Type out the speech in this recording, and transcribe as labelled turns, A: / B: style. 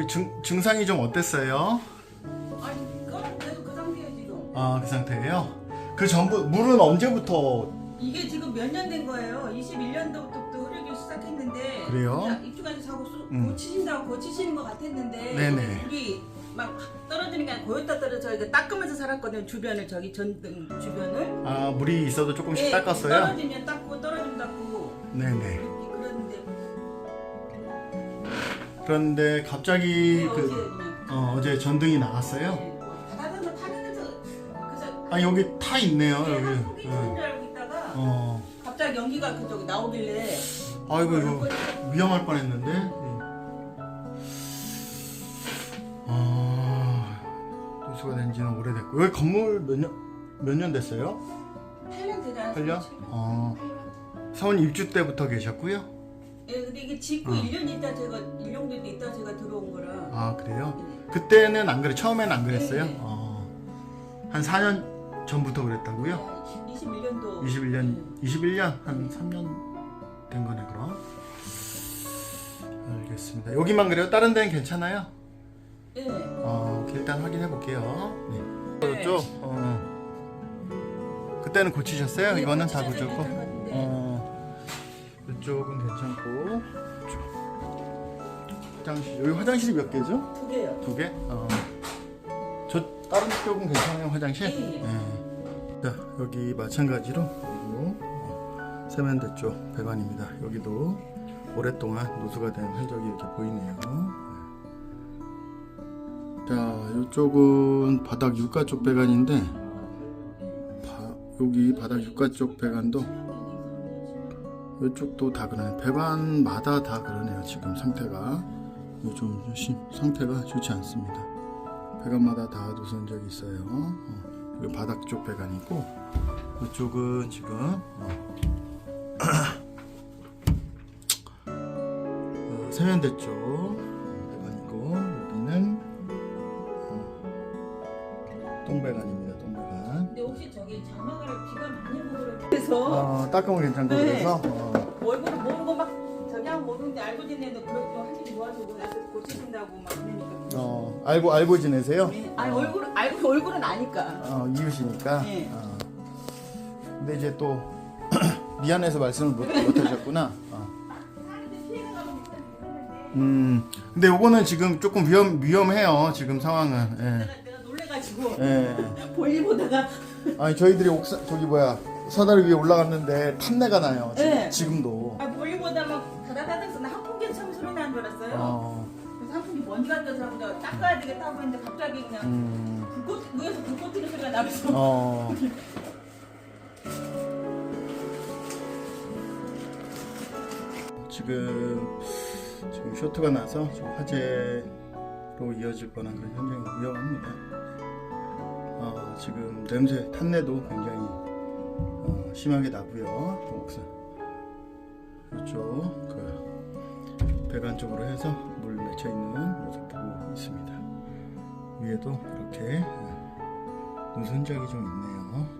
A: 그 증, 증상이 좀 어땠어요?
B: 아니 그건 계속 그 상태예요 지금.
A: 아 그 상태예요? 그 전부 물은 언제부터
B: 이게 지금 몇 년 된 거예요. 21년도부터 흐르기 시작했는데
A: 그래요?
B: 그냥 입주까지 사고 수,
A: 음.
B: 고치신다고 고치시는 것 같았는데
A: 네네.
B: 막 떨어지니까 고였다 떨어져 이거 닦으면서 살았거든요 주변을 저기 전등 주변을
A: 아 물이 있어도 조금씩
B: 네,
A: 닦았어요?
B: 떨어지면 닦고 떨어지면 닦고
A: 네네. 그런데 갑자기 그 어, 어제 전등이 나갔어요?
B: 네, 바닥에서 타면서 그래서
A: 아 여기 타 있네요
B: 네,
A: 여기.
B: 한국이 있는
A: 응.
B: 줄 알고 있다가
A: 어.
B: 갑자기 연기가 그 저기 나오길래
A: 아이고 이거 위험할 뻔했는데. 아 누수가 된지는 오래됐고 여기 건물 몇년몇년 됐어요?
B: 8년 되잖아요.
A: 8년? 어. 사원 입주 때부터 계셨고요.
B: 예, 근데 이게 짓고
A: 어.
B: 1년 있다 제가 1년도 있다 제가 들어온 거라.
A: 아 그래요?
B: 네.
A: 그때는 안 그래 처음에는 안 그랬어요?
B: 네.
A: 어. 한 4년 전부터 그랬다고요?
B: 21년도.
A: 21년 21년 한 3년 된 거네 그럼. 알겠습니다. 여기만 그래요? 다른 데는 괜찮아요?
B: 예.
A: 어, 일단 확인해 볼게요. 네.
B: 네.
A: 쪽 어. 그때는 고치셨어요?
B: 네,
A: 이거는 다
B: 고치셨어요.
A: 고쳤고. 어. 이쪽은 괜찮고. 이쪽. 화장실 여기 화장실이 몇 개죠?
B: 두 개요.
A: 두 개? 어. 저 다른 쪽은 괜찮아요 화장실?
B: 예.
A: 네. 자 여기 마찬가지로 그리고 어, 세면대 쪽 배관입니다. 여기도 오랫동안 누수가 된 흔적이 이렇게 보이네요. 자 이쪽은 바닥 육가 쪽 배관인데 바- 여기 바닥 육가 쪽 배관도 이쪽도 다 그러네. 배관마다 다 그러네요. 지금 상태가 좀 심- 상태가 좋지 않습니다. 배관마다 다 누선 적이 있어요. 어, 바닥 쪽 배관이고 이쪽은 지금 어, 어, 세면대 쪽 배관이고 여기는 어, 똥배관입니다. 똥배관.
B: 근데 혹시 저기 자막을 비가 많이 그래서
A: 어, 닦으면 괜찮고
B: 네.
A: 그래서 어,
B: 얼굴을 모르고 막 하면 모르는데 알고 지내도 그렇게 하기 도와주고 나서 고치신다고 막 그러니까.
A: 어, 알고 알고 지내세요?
B: 네. 아니 얼굴 알고 얼굴은 아니까.
A: 어, 이웃이니까.
B: 네.
A: 어. 근데 이제 또 미안해서 말씀을 못, 못 하셨구나. 어. 음, 근데 요거는 지금 조금 위험 위험해요. 지금 상황은. 예.
B: 내가, 내가 놀래가지고
A: 예.
B: 볼일 보다가
A: 아니 저희들이 옥상 저기 뭐야 사다리 위에 올라갔는데 탄내가 나요. 지금,
B: 네.
A: 지금도.
B: 아, 볼일 보다 막 다다다닥 나 한풍기 참 소리 나는 줄 알았어요.
A: 어.
B: 그래서 한풍기 먼지 같아서 보다 닦아야 되겠다 하고 했는데 갑자기 그냥
A: 음.
B: 불꽃 위에서 불꽃 튀는 소리가 나면서
A: 어. 지금 지금 쇼트가 나서 좀 화재로 이어질 뻔한 그런 현장이 위험합니다. 어, 지금 냄새 탄내도 굉장히 어, 심하게 나고요. 또 옥상 이쪽 그 배관 쪽으로 해서 물 맺혀 있는 모습 보고 있습니다. 위에도 이렇게 어, 눈 흔적이 좀 있네요.